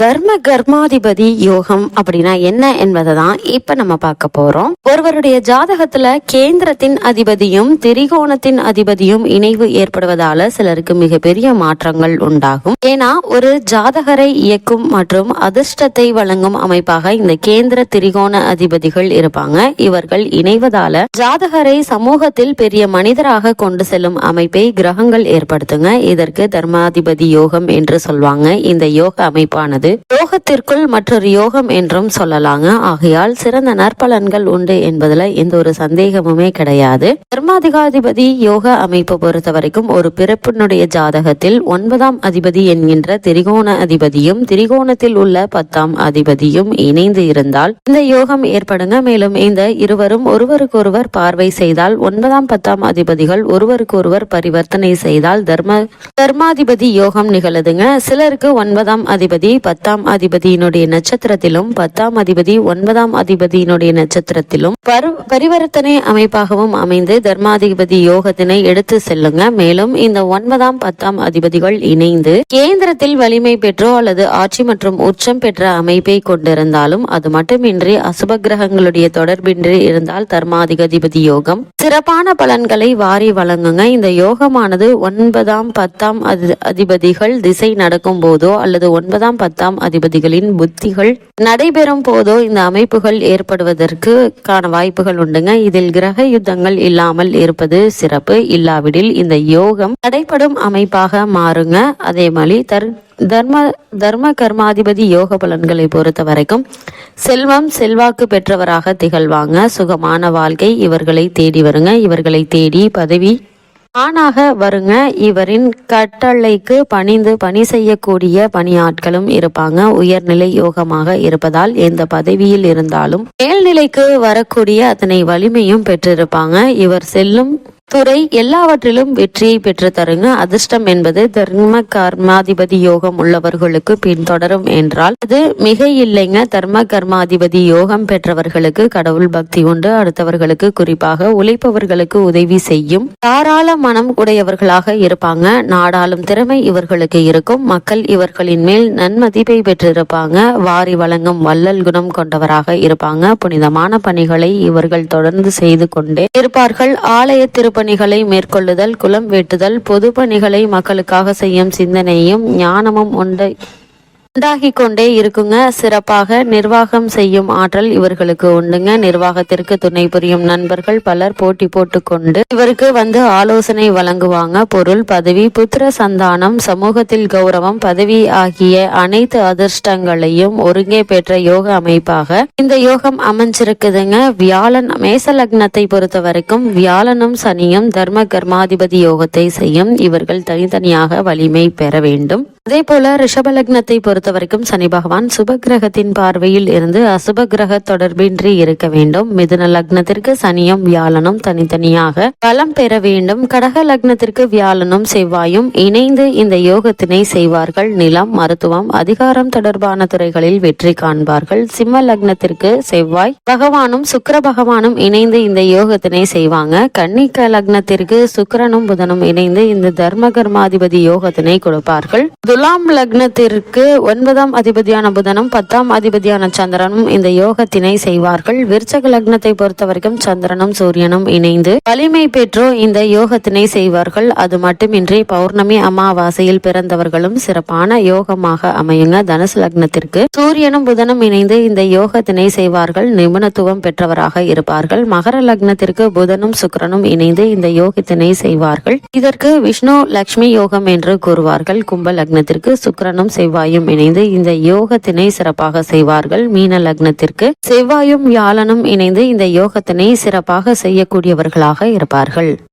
தர்ம கர்மாதிபதி யோகம் அப்படின்னா என்ன என்பதை தான் இப்ப நம்ம பார்க்க போறோம். ஒருவருடைய ஜாதகத்துல கேந்திரத்தின் அதிபதியும் திரிகோணத்தின் அதிபதியும் இணைவு ஏற்படுவதால சிலருக்கு மிகப்பெரிய மாற்றங்கள் உண்டாகும். ஏன்னா ஒரு ஜாதகரை இயக்கும் மற்றும் அதிர்ஷ்டத்தை வழங்கும் அமைப்பாக இந்த கேந்திர திரிகோண அதிபதிகள் இருப்பாங்க. இவர்கள் இணைவதால ஜாதகரை சமூகத்தில் பெரிய மனிதராக கொண்டு செல்லும் அமைப்பை கிரகங்கள் ஏற்படுத்துங்க. இதற்கு தர்மாதிபதி யோகம் என்று சொல்வாங்க. இந்த யோக அமைப்பானது. யோகத்திற்குள் மற்றொரு யோகம் என்றும் சொல்லலாங்க. ஆகையால் சிறந்த நற்பலன்கள் உண்டு என்பதுல எந்த ஒரு சந்தேகமுமே கிடையாது. தர்மாதிகாதிபதி யோக அமைப்பு பொறுத்த வரைக்கும் ஒரு பிறப்பினுடைய ஜாதகத்தில் ஒன்பதாம் அதிபதி என்கின்ற திரிகோண அதிபதியும் திரிகோணத்தில் உள்ள பத்தாம் அதிபதியும் இணைந்து இருந்தால் இந்த யோகம் ஏற்படுங்க. மேலும் இந்த இருவரும் ஒருவருக்கொருவர் பார்வை செய்தால் ஒன்பதாம் பத்தாம் அதிபதிகள் ஒருவருக்கொருவர் பரிவர்த்தனை செய்தால் தர்ம தர்மாதிபதி யோகம் நிகழுதுங்க. சிலருக்கு ஒன்பதாம் அதிபதி பத்தாம் அதிபதியினுடைய நட்சத்திரத்திலும் பத்தாம் அதிபதி ஒன்பதாம் அதிபதியினுடைய நட்சத்திரத்திலும் பரிவர்த்தனை அமைப்பாகவும் அமைந்து தர்மாதிபதி யோகத்தினை எடுத்து செல்லுங்க. மேலும் இந்த ஒன்பதாம் பத்தாம் அதிபதிகள் இணைந்து கேந்திரத்தில் வலிமை பெற்றோ அல்லது ஆட்சி மற்றும் உச்சம் பெற்ற அமைப்பை கொண்டிருந்தாலும் அது மட்டுமின்றி அசுப கிரகங்களுடைய தொடர்பின்றி இருந்தால் தர்மாதிபதி யோகம் சிறப்பான பலன்களை வாரி வழங்குங்க. இந்த யோகமானது ஒன்பதாம் பத்தாம் அதி- அதிபதிகள் திசை நடக்கும் போதோ அல்லது ஒன்பதாம் பத்தாம் அதிபதிகளின் புத்திகள். நடைபெறும் போதோ இந்த அமைப்புகள் ஏற்படுவதற்கு காண வாய்ப்புகள் உண்டுங்க. இதில் கிரக யுத்தங்கள் இல்லாமல் இருப்பது சிறப்பு. இல்லாவிடில் இந்த யோகம் தடைப்படும் அமைப்பாக மாறுங்க. அதே மாதிரி தர் தர்ம தர்ம கர்மாதிபதி யோக பலன்களை பொறுத்த வரைக்கும் செல்வம் செல்வாக்கு பெற்றவராக திகழ்வாங்க. சுகமான வாழ்க்கை இவர்களை தேடி வருங்க. இவர்களை தேடி பதவி ஆணாக வருங்க. இவரின் கட்டளைக்கு பணிந்து பணி செய்யக்கூடிய பணியாட்களும் இருப்பாங்க. உயர்நிலை யோகமாக இருப்பதால் எந்த பதவியில் இருந்தாலும் மேல்நிலைக்கு வரக்கூடிய அத்தனை வலிமையும் பெற்றிருப்பாங்க. இவர் செல்லும் துறை எல்லாவற்றிலும் வெற்றியை பெற்று தருங்க அதிர்ஷ்டம் என்பது தர்ம கர்மாதிபதி யோகம் உள்ளவர்களுக்கு பின்தொடரும் என்றால் அது மிக இல்லைங்க தர்ம கர்மாதிபதி யோகம் பெற்றவர்களுக்கு கடவுள் பக்தி உண்டு. அடுத்தவர்களுக்கு குறிப்பாக உழைப்பவர்களுக்கு உதவி செய்யும் தாராள மனம் உடையவர்களாக இருப்பாங்க. நாடாளும் திறமை இவர்களுக்கு இருக்கும். மக்கள் இவர்களின் மேல் நன்மதிப்பை பெற்றிருப்பாங்க. வாரி வழங்கும் வள்ளல் குணம் கொண்டவராக இருப்பாங்க. புனிதமான பணிகளை இவர்கள் தொடர்ந்து செய்து கொண்டே இருப்பார்கள். ஆலய பணிகளை மேற்கொள்ளுதல் குலம் வெட்டுதல் பொது பணிகளை மக்களுக்காக செய்யும் சிந்தனையும் ஞானமும் உண்டு. உண்டாகிக் கொண்டே இருக்குங்க. சிறப்பாக நிர்வாகம் செய்யும் ஆற்றல் இவர்களுக்கு உண்டுங்க. நிர்வாகத்திற்கு துணை புரியும் நண்பர்கள் பலர் போட்டி போட்டுக்கொண்டு இவருக்கு வந்து ஆலோசனை வழங்குவாங்க. பொருள் பதவி புத்திர சந்தானம் சமூகத்தில் கௌரவம் பதவி ஆகிய அனைத்து அதிர்ஷ்டங்களையும் ஒருங்கே பெற்ற யோக அமைப்பாக இந்த யோகம் அமைஞ்சிருக்குதுங்க. வியாழன் மேச லக்னத்தை பொறுத்த வரைக்கும் வியாழனும் சனியும் தர்ம கர்மாதிபதி யோகத்தை செய்யும். இவர்கள் தனித்தனியாக வலிமை பெற வேண்டும். அதே போல ரிஷப லக்னத்தை பொறுத்த வரைக்கும் சனி பகவான் சுப கிரகத்தின் பார்வையில் இருந்து அசுப கிரக தொடர்பின்றி இருக்க வேண்டும். மிதுன லக்னத்திற்கு சனியும் வியாழனும் தனித்தனியாக பலம் பெற வேண்டும். கடக லக்னத்திற்கு வியாழனும் செவ்வாயும் இணைந்து இந்த யோகத்தினை செய்வார்கள். நிலம் மருத்துவம் அதிகாரம் தொடர்பான துறைகளில் வெற்றி காண்பார்கள். சிம்ம லக்னத்திற்கு செவ்வாய் பகவானும் சுக்கிர பகவானும் இணைந்து இந்த யோகத்தினை செய்வாங்க. கன்னிக்க லக்னத்திற்கு சுக்கரனும் புதனும் இணைந்து இந்த தர்ம கர்மாதிபதி யோகத்தினை கொடுப்பார்கள். துலாம் லக்னத்திற்கு ஒன்பதாம் அதிபதியான புதனும் பத்தாம் அதிபதியான சந்திரனும் இந்த யோகத்தினை செய்வார்கள். விருச்சக லக்னத்தை பொறுத்த வரைக்கும் சந்திரனும் சூரியனும் இணைந்து வலிமை பெற்றோ இந்த யோகத்தினை செய்வார்கள். அது மட்டுமின்றி பௌர்ணமி அமாவாசையில் பிறந்தவர்களும் சிறப்பான யோகமாக அமையுங்க. தனுசு லக்னத்திற்கு சூரியனும் புதனும் இணைந்து இந்த யோகத்தினை செய்வார்கள். நிபுணத்துவம் பெற்றவராக இருப்பார்கள். மகர லக்னத்திற்கு புதனும் சுக்கிரனும் இணைந்து இந்த யோகத்தினை செய்வார்கள். இதற்கு விஷ்ணு லக்ஷ்மி யோகம் என்று கூறுவார்கள். கும்ப லக்னத்திற்கு சுக்கிரனும் செவ்வாயும் இணைந்து இந்த யோகத்தினை சிறப்பாக செய்வார்கள். மீன லக்னத்திற்கு செவ்வாயும் வியாழனும் இணைந்து இந்த யோகத்தினை சிறப்பாக செய்யக்கூடியவர்களாக இருப்பார்கள்.